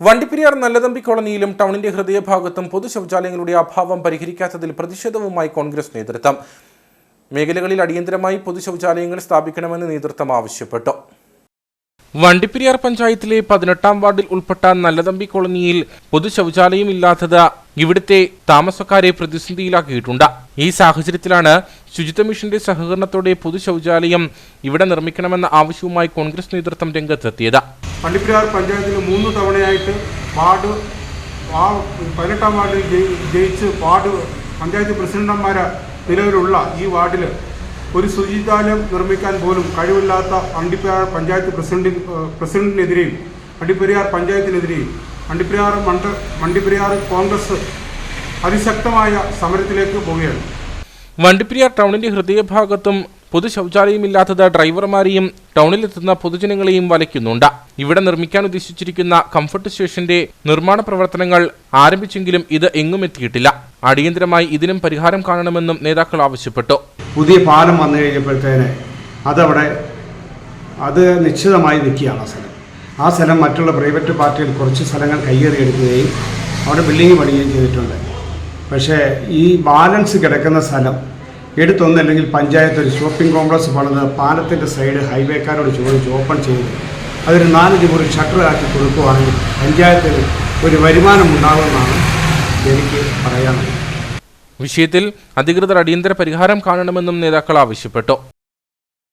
വണ്ടിപ്പെരിയാർ നല്ലതമ്പി കോളനിയിലും ടൗണിന്റെ ഹൃദയഭാഗത്തും പൊതു ശൗചാലയങ്ങളുടെ അഭാവം പരിഹരിക്കാത്തതിൽ പ്രതിഷേധവുമായി കോൺഗ്രസ് നേതൃത്വം. മേഖലകളിൽ അടിയന്തരമായി പൊതു ശൗചാലയങ്ങൾ സ്ഥാപിക്കണമെന്ന് നേതൃത്വം ആവശ്യപ്പെട്ടു. വണ്ടിപ്പെരിയാർ പഞ്ചായത്തിലെ പതിനെട്ടാം വാർഡിൽ ഉൾപ്പെട്ട നല്ലതമ്പി കോളനിയിൽ പൊതു ശൗചാലയം ഇല്ലാത്തത് ഇവിടുത്തെ താമസക്കാരെ പ്രതിസന്ധിയിലാക്കിയിട്ടുണ്ട്. ഈ സാഹചര്യത്തിലാണ് ശുചിത്വ മിഷന്റെ സഹകരണത്തോടെ പൊതു ശൗചാലയം ഇവിടെ നിർമ്മിക്കണമെന്ന ആവശ്യവുമായി കോൺഗ്രസ് നേതൃത്വം രംഗത്തെത്തിയത്. പള്ളിപ്പെരിയാർ പഞ്ചായത്തിൽ മൂന്ന് തവണയായിട്ട് വാർഡ് ആ പതിനെട്ടാം വാർഡിൽ ജയിച്ച് വാർഡ് പഞ്ചായത്ത് പ്രസിഡന്റന്മാരെ നിലവിലുള്ള ഈ വാർഡിൽ ഒരു ശുചിതാലയം നിർമ്മിക്കാൻ പോലും കഴിവില്ലാത്ത അണ്ടിപ്പെരിയാർ പഞ്ചായത്ത് പ്രസിഡന്റിന് പ്രസിഡന്റിനെതിരെയും അണ്ടിപ്പെരിയാർ പഞ്ചായത്തിനെതിരെയും അണ്ടിപ്പെരിയാർ മണ്ഡ വണ്ടിപ്പെരിയാർ കോൺഗ്രസ് അതിശക്തമായ സമരത്തിലേക്ക് പോവുകയാണ്. വണ്ടിപ്പെരിയാർ ടൗണിന്റെ ഹൃദയഭാഗത്തും പൊതു ശൗചാലയം ഇല്ലാത്തത് ഡ്രൈവർമാരെയും ടൗണിലെത്തുന്ന പൊതുജനങ്ങളെയും വലയ്ക്കുന്നുണ്ട്. ഇവിടെ നിർമ്മിക്കാൻ ഉദ്ദേശിച്ചിരിക്കുന്ന കംഫർട്ട് സ്റ്റേഷന്റെ നിർമ്മാണ പ്രവർത്തനങ്ങൾ ആരംഭിച്ചെങ്കിലും ഇത് എങ്ങും എത്തിയിട്ടില്ല. അടിയന്തരമായി ഇതിനും പരിഹാരം കാണണമെന്നും നേതാക്കൾ ആവശ്യപ്പെട്ടു. പുതിയ പാലം വന്നു കഴിഞ്ഞപ്പോഴത്തേന് അതവിടെ അത് നിശ്ചിതമായി നിൽക്കുകയാണ് ആ സ്ഥലം. ആ സ്ഥലം മറ്റുള്ള പ്രൈവറ്റ് പാർട്ടിയിൽ കുറച്ച് സ്ഥലങ്ങൾ കയ്യേറിയെടുക്കുകയും അവിടെ ബിൽഡിംഗ് പണിയുകയും ചെയ്തിട്ടുണ്ട്. പക്ഷേ ഈ ബാലൻസ് കിടക്കുന്ന സ്ഥലം എടുത്തൊന്നല്ലെങ്കിൽ പഞ്ചായത്ത് ഒരു ഷോപ്പിംഗ് കോംപ്ലക്സ് പണിത് പാലത്തിന്റെ സൈഡ് ഹൈവേക്കാരോട് ചോദിച്ച് ഓപ്പൺ ചെയ്ത്. അതൊരു നാലഞ്ച് മുറി ഷട്ടർ ആക്കി കൊടുക്കുവാണെങ്കിൽ പഞ്ചായത്തിന് ഒരു വരുമാനം ഉണ്ടാകുമെന്നാണ് എനിക്ക് പറയാനുള്ളത്. വിഷയത്തിൽ അധികൃതർ അടിയന്തര പരിഹാരം കാണണമെന്നും നേതാക്കൾ ആവശ്യപ്പെട്ടു.